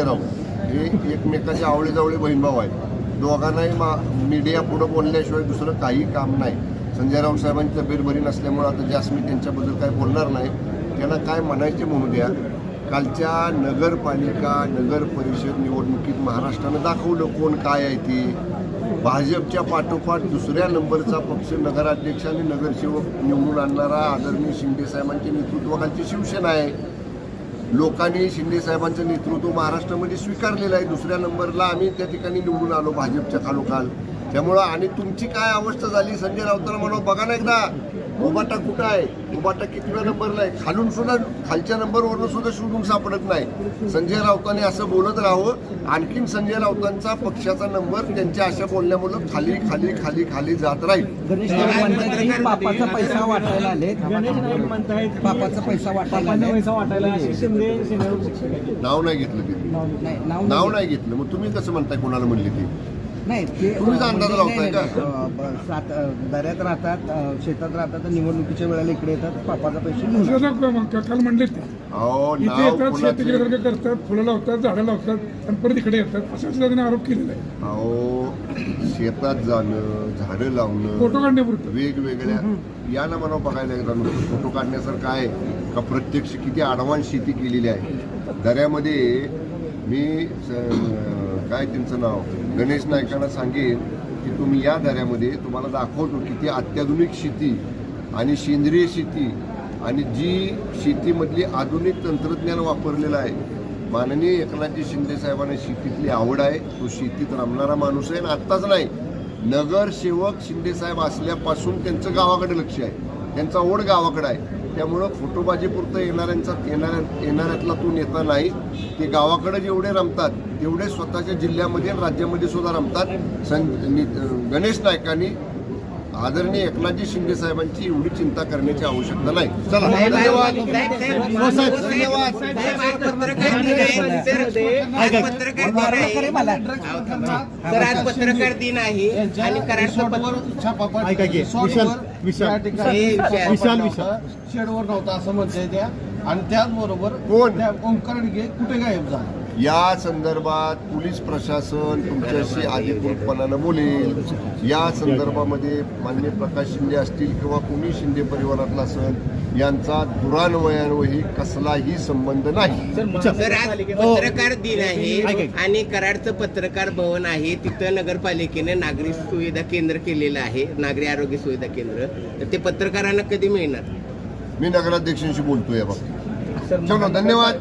हे एकमेकाचे आवळे जवळे बहीणभाव आहेत. दोघांनाही मा मीडिया पुढं बोलल्याशिवाय दुसरं काही काम नाही. संजय राऊत साहेबांची तब्येत बरी नसल्यामुळं आता जास्त मी त्यांच्याबद्दल काय बोलणार नाही. त्यांना काय म्हणायचे म्हणू द्या. कालच्या नगरपालिका नगर परिषद निवडणुकीत महाराष्ट्रानं दाखवलं कोण काय आहे ती. भाजपच्या पाठोपाठ दुसऱ्या नंबरचा पक्ष नगराध्यक्ष आणि नगरसेवक निवडून आणणारा आदरणीय शिंदे साहेबांच्या नेतृत्वाखालची शिवसेना आहे. लोकांनी शिंदे साहेबांचं नेतृत्व महाराष्ट्रामध्ये स्वीकारलेलं आहे. दुसऱ्या नंबरला आम्ही त्या ठिकाणी निवडून आलो भाजपच्या खालोखाल त्यामुळं आणि तुमची काय अवस्था झाली? संजय राऊतांना म्हणून बघा ना एकदा. उबाटा कुठं आहे? उबाटा कितव्या नंबरला आहे? खालून सुद्धा खालच्या नंबरवरून सुद्धा शोधून सापडत नाही. संजय राऊतांनी असं बोलत राहावं. आणखीन संजय राऊतांचा पक्षाचा नंबर त्यांच्या अशा बोलण्यामुळं खाली खाली खाली खाली जात राहील. पापाचा पैसा वाटायला आले. पापाचा पैसा वाटायला नाव नाही घेतलं ते नाही नाव नाव नाही घेतलं. मग तुम्ही कसं म्हणताय कोणाला म्हणली ती? नाही ते तुम्हीच अंदाज म्हणजे लावताय नाही, का? नाही, अ, ब- सात अ, दऱ्यात राहतात अ, शेतात राहतात आणि निवडणुकीच्या वेळेला इकडे येतात पापाचा पैसे घेऊन जातात. मग काल म्हणले ते? अहो इथे नाव येतात कोणाचं? शेतकऱ्यासारखं करतात फुलं लावतात झाडं लावतात आणि परत इकडे येतात. असं त्यांनी आरोप केलेला आहे अहो शेतात जाणं झाडं लावणं फोटो काढण्यापुरतं. वेगवेगळ्या या ना मला बघायला एकदा फोटो काढण्यासारखं आहे का? प्रत्यक्ष किती आडवान शेती केलेली आहे. दऱ्यामध्ये काय त्यांचं नाव. गणेश नायकांना सांगेन की तुम्ही या दऱ्यामध्ये तुम्हाला दाखवतो किती अत्याधुनिक शेती आणि सेंद्रिय शेती आणि जी शेतीमधली आधुनिक तंत्रज्ञान वापरलेलं आहे. माननीय एकनाथजी शिंदे साहेबांना शेतीतली आवड आहे. तो शेतीत रमणारा माणूस आहे आणि आत्ताच नाही नगरसेवक शिंदे साहेब असल्यापासून त्यांचं गावाकडे लक्ष आहे. त्यांचा ओढ गावाकडे आहे. त्यामुळं फोटोबाजीपुरतं येणाऱ्यांचा येणाऱ्या येणाऱ्यातला तो नेता नाही. ते गावाकडे जेवढे रमतात तेवढे स्वतःच्या जिल्ह्यामध्ये आणि राज्यामध्ये सुद्धा रमतात. सं नि- गणेश नायकांनी आदरणीय एकनाथजी शिंदे साहेबांची एवढी चिंता करण्याची आवश्यकता नाही चला धन्यवाद हो पत्रकार दिन आहे आणि विशाल विशाल हे शेडवर नव्हता असं म्हणते त्या आणि त्याचबरोबर कोण? त्या ओंकार डिगे कुठे गायब झाला या संदर्भात पोलीस प्रशासन तुमच्याशी अधिकृतपणानं बोलेल. या संदर्भामध्ये मान्य प्रकाश शिंदे असतील किंवा कुणी शिंदे परिवारातला असेल यांचा दुरान्वयान्वयी कसलाही संबंध नाही. पत्रकार दिन आहे आणि कराडचं पत्रकार भवन आहे. तिथं नगरपालिकेने नागरी सुविधा केंद्र केलेलं आहे नागरी आरोग्य सुविधा केंद्र. तर ते पत्रकारांना कधी मिळणार? मी नगराध्यक्षांशी बोलतोय या बाबतीत. चलो धन्यवाद.